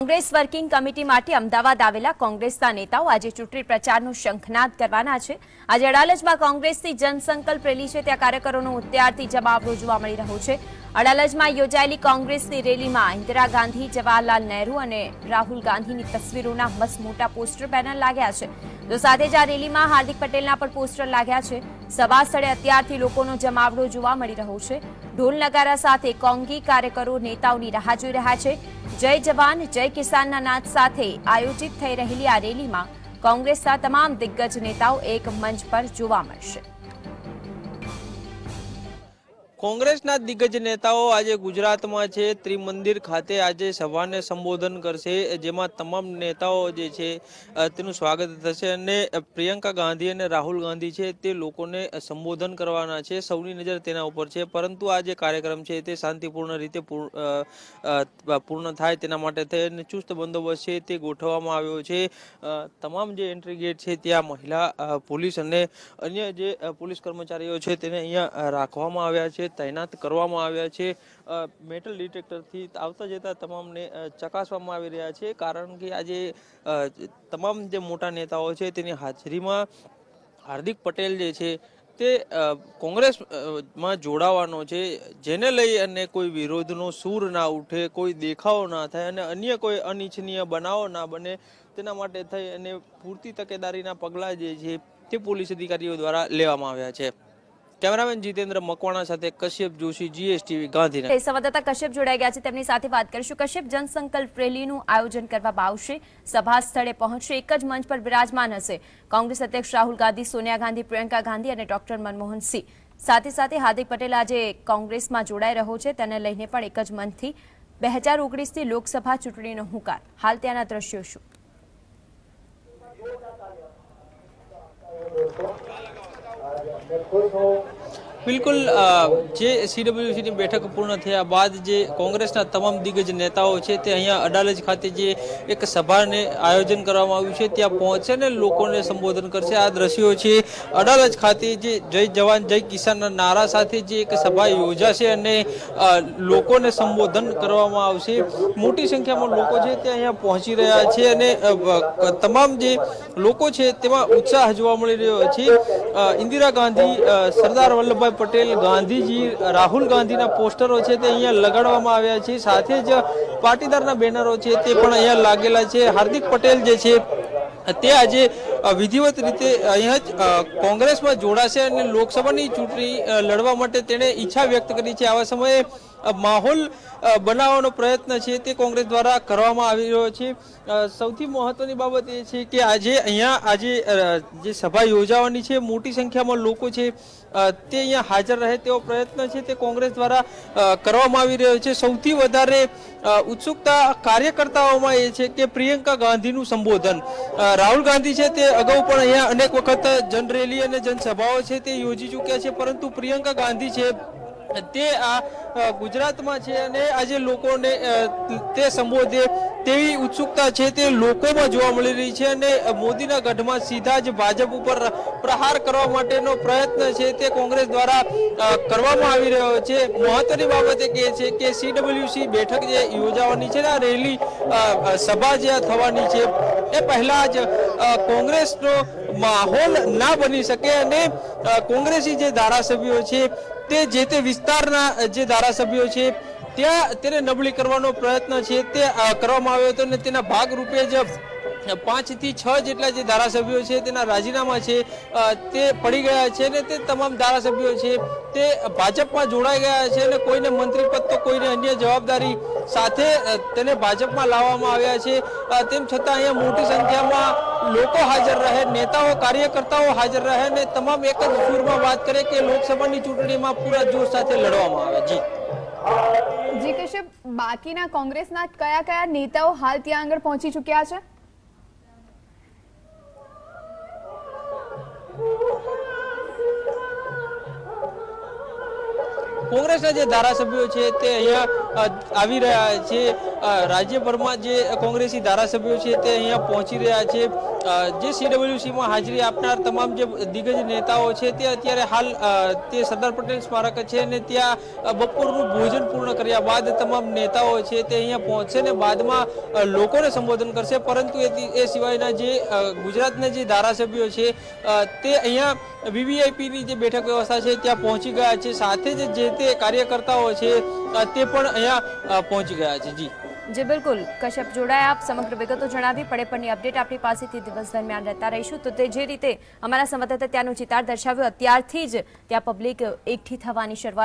Congress working committee માટે અમદાવાદ આવેલા કોંગ્રેસના નેતાઓ આજે ચૂંટણી પ્રચારનો શંખનાદ કરવાના છે. આજે અડાલજમાં કોંગ્રેસની જનસંકલ્પ રેલી છે. ત્યાં કાર્યકરોનો અત્યારથી જમાવડો જોવા મળી રહ્યો છે. અડાલજમાં યોજાયેલી કોંગ્રેસની રેલીમાં ઇન્દિરા ગાંધી, જવાહરલાલ નહેરુ અને રાહુલ ગાંધીની તસવીરોના મસ્ત મોટા પોસ્ટર પેનલ લાગ્યા છે. તો સાથે જ આ રેલીમાં હાર્દિક પટેલના પણ પોસ્ટર લાગ્યા છે. સભા સ્થળે અત્યારથી લોકોનો જમાવડો જોવા મળી રહ્યો છે. ઢોલ નગારા સાથે કોંગી કાર્યકરો નેતાઓની રાહ જોઈ રહ્યા છે. જય જવાન, જય કિસાનના નાદ સાથે આયોજિત થઈ રહેલી આ રેલીમાં કોંગ્રેસના તમામ દિગ્ગજ નેતાઓ એક મંચ પર જોવા મળશે. કોંગ્રેસના દિગ્ગજ નેતાઓ આજે ગુજરાતમાં છે. ત્રિમંદિર ખાતે આજે સભાને સંબોધન કરશે. જેમાં તમામ નેતાઓ જે છે તેનું સ્વાગત થશે અને પ્રિયંકા ગાંધી અને રાહુલ ગાંધી છે તે લોકોને સંબોધન કરવાના છે. સૌની નજર તેના ઉપર છે. પરંતુ આ જે કાર્યક્રમ છે તે શાંતિપૂર્ણ રીતે પૂર્ણ થાય તેના માટે થઈને ચુસ્ત બંદોબસ્ત છે તે ગોઠવવામાં આવ્યો છે. તમામ જે એન્ટ્રી ગેટ છે ત્યાં મહિલા પોલીસ અને અન્ય જે પોલીસ કર્મચારીઓ છે તેને અહીંયા રાખવામાં આવ્યા છે. તૈનાત કરવામાં આવ્યા છે. મેટલ ડિટેક્ટરથી આવતા જતા તમામને ચકાસવામાં આવી રહ્યા છે. કારણ કે આજે તમામ જે મોટા નેતાઓ છે તેની હાજરીમાં હાર્દિક પટેલ જે છે તે અ, કોંગ્રેસ અ, માં જોડાવાનો છે. જેને લઈ અને કોઈ વિરોધનો સૂર ના ઉઠે કોઈ દેખાવો ના થાય અને અન્ય કોઈ અનિચ્છનીય બનાવો ના બને તેના માટે થઈ અને પૂરતી તકેદારીના પગલાં જે છે તે પોલીસ અધિકારીઓ દ્વારા લેવામાં આવ્યા છે. કેમેરામેન જીતેન્દ્ર મકવાણા સાથે કશ્યપ જોશી જીએસટીવી ગાંધીનગર. સંવાદદાતા કશ્યપ જોડાઈ ગયા છે. તેમની સાથે વાત કરીશું. કશ્યપ જનસંકલ્પ રેલીનું આયોજન કરવામાં આવશે. સભા સ્થળે પહોંચશે. એક જ મંચ પર બિરાજમાન હશે. કોંગ્રેસ અધ્યક્ષ રાહુલ ગાંધી સોનિયા ગાંધી પ્રિયંકા ગાંધી અને ડોક્ટર મનમોહન સિંહ. સાથે સાથે હાર્દિક પટેલ આજે કોંગ્રેસમાં જોડાઈ રહ્યો છે. તેને લઈને પણ એક જ મંચથી બે હજાર ઓગણીસની લોકસભા ચૂંટણીનો હુંકાર. હાલ ત્યાંના દ્રશ્યો શું? 那回头。બિલકુલ જે સીડબ્લ્યુસીની બેઠક પૂર્ણ થયા બાદ જે કોંગ્રેસના તમામ દિગ્ગજ નેતાઓ છે તે અહીંયા અડાલજ ખાતે જે એક સભાને આયોજન કરવામાં આવ્યું છે, ત્યાં પહોંચશે ને લોકોને સંબોધન કરશે. આ દ્રશ્યો છે અડાલજ ખાતે જે જય જવાન, જય કિસાનના નારા સાથે જે એક સભા યોજાશે અને લોકોને સંબોધન કરવામાં આવશે. મોટી સંખ્યામાં લોકો છે તે અહીંયા પહોંચી રહ્યા છે અને તમામ જે લોકો છે તેમાં ઉત્સાહ જોવા મળી રહ્યો છે. ઇન્દિરા ગાંધી સરદાર વલ્લભભાઈ પટેલ, ગાંધીજી, રાહુલ ગાંધીના પોસ્ટરો છે તે અહીંયા લગાડવામાં આવ્યા છે. સાથે જ પાટીદારના બેનરો છે તે પણ અહીંયા લાગેલા છે. હાર્દિક પટેલ જે છે, તે આજે વિધિવત રીતે અહીંયા જ કોંગ્રેસમાં જોડાશે અને લોકસભાની ચૂંટણી લડવા માટે તેણે ઈચ્છા વ્યક્ત કરી છે. આવા સમયે માહોલ બનાવવાનો પ્રયત્ન છે તે કોંગ્રેસ દ્વારા કરવામાં આવી રહ્યો છે. સૌથી મહત્વની બાબત એ છે કે આજે અહીંયા, આજે જે સભા યોજાવાની છે, મોટી સંખ્યામાં લોકો છે તે અહીંયા હાજર રહે તેવો પ્રયત્ન છે તે કોંગ્રેસ દ્વારા કરવામાં આવી રહ્યો છે. સૌથી વધારે ઉત્સુકતા કાર્યકર્તાઓમાં એ છે કે પ્રિયંકા ગાંધીનું સંબોધન. રાહુલ ગાંધી છે તે અગાઉ પણ અહીંયા અનેક વખત જનરેલી અને જનસભાઓ છે તે યોજી ચૂક્યા છે, પરંતુ પ્રિયંકા ગાંધી છે તે આ ગુજરાતમાં છે અને આજે લોકોને તે સંબોધે તેવી ઉત્સુકતા છે તે લોકોમાં જોવા મળી રહી છે અને મોદીના ગઢમાં સીધા જ ભાજપ ઉપર પ્રહાર કરવા માટેનો પ્રયત્ન છે તે કોંગ્રેસ દ્વારા કરવામાં આવી રહ્યો છે. મહત્વની બાબત એ છે કે સીડબ્લ્યુસી બેઠક જે યોજાવાની છે આ રેલી સભા જે થવાની છે, એ પહેલા જ કોંગ્રેસનો માહોલ ના બની શકે અને કોંગ્રેસી જે ધારાસભ્યો છે, તે જે તે વિસ્તારના જે ધારાસભ્યો છે, ત્યાં તેને નબળી કરવાનો પ્રયત્ન છે, તે કરવામાં આવ્યો હતો અને તેના ભાગરૂપે જ પાંચથી છ જેટલા જે ધારાસભ્યો છે, તેના રાજીનામા છે તે પડી ગયા છે અને તે તમામ ધારાસભ્યો છે, તે ભાજપમાં જોડાઈ ગયા છે અને કોઈને મંત્રી પદ તો કોઈને અન્ય જવાબદારી સાથે તેને ભાજપમાં લાવવામાં આવ્યા છે. તેમ છતાં અહીંયા મોટી સંખ્યામાં લોકો હાજર રહે, નેતાઓ, કાર્યકર્તાઓ હાજર રહે અને તમામ એક જ સૂરમાં વાત કરે કે લોકસભાની ચૂંટણીમાં પૂરા જોશ સાથે લડવામાં આવે. જી. જી કશ્યપ, બાકીના કોંગ્રેસના કયા કયા નેતાઓ હાલ ત્યાં આગળ પહોંચી ચૂક્યા છે? કોંગ્રેસના જે ધારાસભ્યો છે તે અહીંયા આવી રહ્યા છે. રાજ્યભરમાં જે કોંગ્રેસી ધારાસભ્યો છે તે અહીંયા પહોંચી રહ્યા છે. જે સીડબ્લ્યુસીમાં હાજરી આપનાર તમામ જે દિગ્ગજ નેતાઓ છે તે અત્યારે હાલ તે સરદાર પટેલ સ્મારક છે અને ત્યાં બપોરનું ભોજન પૂર્ણ કર્યા બાદ તમામ નેતાઓ છે તે અહીંયા પહોંચશે ને બાદમાં લોકોને સંબોધન કરશે. પરંતુ એ સિવાયના જે ગુજરાતના જે ધારાસભ્યો છે તે અહીંયા વીવીઆઈપીની જે બેઠક વ્યવસ્થા છે ત્યાં પહોંચી ગયા છે. સાથે જ જે તે કાર્યકર્તાઓ છે તે પણ અહીંયા પહોંચી ગયા છે. જી. જી, બિલકુલ. કશ્યપ જોડાયા આપ. સમગ્ર વિગતો જણાવી. પડે પણની અપડેટ આપણી પાસેથી દિવસ દરમિયાન રહેતા રહીશું. તો તે જે રીતે અમારા સંવાદદાતા ત્યાંનું ચિતાર દર્શાવ્યું, અત્યારથી જ ત્યાં પબ્લિક એકઠી થવાની શરૂઆત